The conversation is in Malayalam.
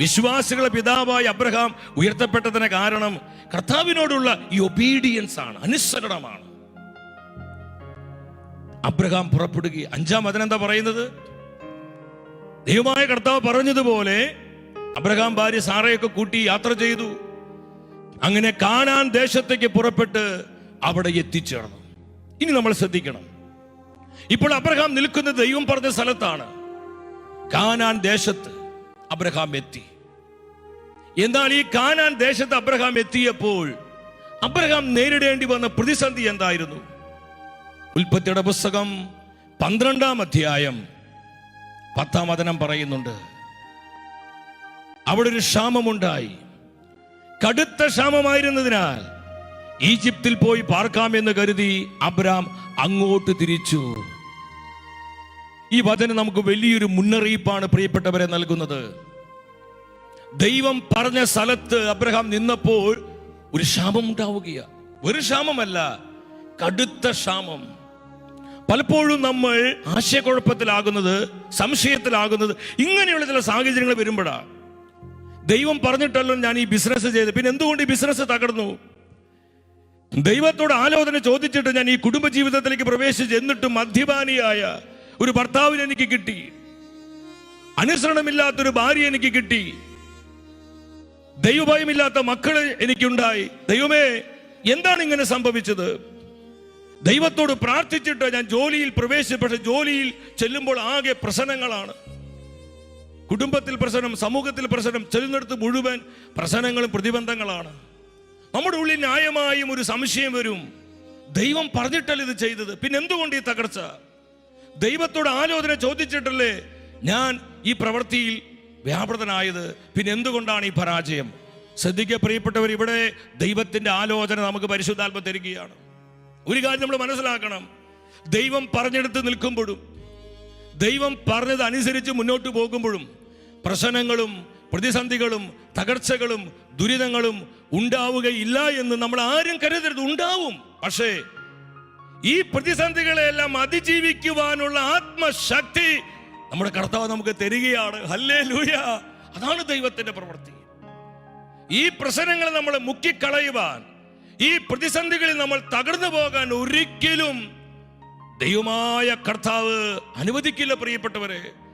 വിശ്വാസികളുടെ പിതാവായ അബ്രഹാം ഉയർത്തപ്പെട്ടതിന് കാരണം കർത്താവിനോടുള്ള ഈ ഒബീഡിയൻസ് ആണ് അനുസരണമാണ്. അബ്രഹാം പുറപ്പെടുക. അഞ്ചാം അതിനെന്താ പറയുന്നത്? ദൈവമായ കർത്താവ് പറഞ്ഞതുപോലെ അബ്രഹാം ഭാര്യ സാറയൊക്കെ കൂട്ടി യാത്ര ചെയ്തു. അങ്ങനെ കാണാൻ ദേശത്തേക്ക് പുറപ്പെട്ട് അവിടെ എത്തിച്ചേർന്നു. ഇനി നമ്മൾ ശ്രദ്ധിക്കണം. ഇപ്പോൾ അബ്രഹാം നിൽക്കുന്നത് ദൈവം പറഞ്ഞ സ്ഥലത്താണ്. കാനാൻ ദേശത്ത്. അബ്രഹാം എത്തി. എന്നാൽ ഈ കാനാൻ ദേശത്ത് അബ്രഹാം എത്തിയപ്പോൾ അബ്രഹാം നേരിടേണ്ടി വന്ന പ്രതിസന്ധി എന്തായിരുന്നു? ഉൽപ്പത്തിയുടെ പുസ്തകം പന്ത്രണ്ടാം അധ്യായം പത്താം വതനം പറയുന്നുണ്ട്. അവിടെ ഒരു ക്ഷാമമുണ്ടായി. കടുത്ത ക്ഷാമമായിരുന്നതിനാൽ ഈജിപ്തിൽ പോയി പാർക്കാമെന്ന് കരുതി അബ്രാം അങ്ങോട്ട് തിരിച്ചു. ഈ വചനം നമുക്ക് വലിയൊരു മുന്നറിയിപ്പാണ് പ്രിയപ്പെട്ടവരെ നൽകുന്നത്. ദൈവം പറഞ്ഞ സ്ഥലത്ത് അബ്രഹാം നിന്നപ്പോൾ ഒരു ക്ഷാമം ഉണ്ടാവുകയാണ് ഒരു ക്ഷാമമല്ല കടുത്ത ക്ഷാമം. പലപ്പോഴും നമ്മൾ ആശയക്കുഴപ്പത്തിലാകുന്നത് സംശയത്തിലാകുന്നത് ഇങ്ങനെയുള്ള ചില സാഹചര്യങ്ങൾ വരുമ്പോഴാണ് ദൈവം പറഞ്ഞിട്ടല്ലോ ഞാൻ ഈ ബിസിനസ് ചെയ്ത് പിന്നെ എന്തുകൊണ്ട് ഈ ബിസിനസ് തകർന്നു? ദൈവത്തോട് ആലോചന ചോദിച്ചിട്ട് ഞാൻ ഈ കുടുംബ ജീവിതത്തിലേക്ക് പ്രവേശിച്ച് എന്നിട്ട് മദ്യപാനിയായ ഒരു ഭർത്താവിന് എനിക്ക് കിട്ടി. അനുസരണമില്ലാത്തൊരു ഭാര്യ എനിക്ക് കിട്ടി. ദൈവഭയമില്ലാത്ത മക്കൾ എനിക്കുണ്ടായി. ദൈവമേ എന്താണ് ഇങ്ങനെ സംഭവിച്ചത്? ദൈവത്തോട് പ്രാർത്ഥിച്ചിട്ട് ഞാൻ ജോലിയിൽ പ്രവേശിച്ചു. പക്ഷെ ജോലിയിൽ ചെല്ലുമ്പോൾ ആകെ പ്രശ്നങ്ങളാണ്. കുടുംബത്തിൽ പ്രശ്നം സമൂഹത്തിൽ പ്രശ്നം ചെല്ലുന്നിടത്ത് മുഴുവൻ പ്രശ്നങ്ങളും പ്രതിബന്ധങ്ങളാണ്. നമ്മുടെ ഉള്ളിൽ ന്യായമായും ഒരു സംശയം വരും. ദൈവം പറഞ്ഞിട്ടല്ല ഇത് ചെയ്തത്. പിന്നെ എന്തുകൊണ്ട് ഈ തകർച്ച? ദൈവത്തോട് ആലോചന ചോദിച്ചിട്ടല്ലേ ഞാൻ ഈ പ്രവൃത്തിയിൽ വ്യാപൃതനായത്? പിന്നെ എന്തുകൊണ്ടാണ് ഈ പരാജയം? ശ്രദ്ധിക്കുക പ്രിയപ്പെട്ടവർ ഇവിടെ ദൈവത്തിന്റെ ആലോചന നമുക്ക് പരിശുദ്ധാത്മ തരികയാണ്. ഒരു കാര്യം നമ്മൾ മനസ്സിലാക്കണം. ദൈവം പറഞ്ഞെടുത്ത് നിൽക്കുമ്പോഴും ദൈവം പറഞ്ഞത് അനുസരിച്ച് മുന്നോട്ട് പോകുമ്പോഴും പ്രശ്നങ്ങളും പ്രതിസന്ധികളും തകർച്ചകളും ദുരിതങ്ങളും ഉണ്ടാവുകയില്ല എന്ന് നമ്മൾ ആരും കരുതരുത്. ഉണ്ടാവും. പക്ഷേ ഈ പ്രതിസന്ധികളെല്ലാം അതിജീവിക്കുവാനുള്ള ആത്മശക്തി നമ്മുടെ കർത്താവ് നമുക്ക് തരികയാണ്. ഹല്ലേ ലൂയ അതാണ് ദൈവത്തിന്റെ പ്രവൃത്തി. ഈ പ്രശ്നങ്ങൾ നമ്മൾ മുക്കിക്കളയുവാൻ ഈ പ്രതിസന്ധികളിൽ നമ്മൾ തകർന്നു പോകാൻ ഒരിക്കലും ദൈവമായ കർത്താവ് അനുവദിക്കില്ല പ്രിയപ്പെട്ടവരെ.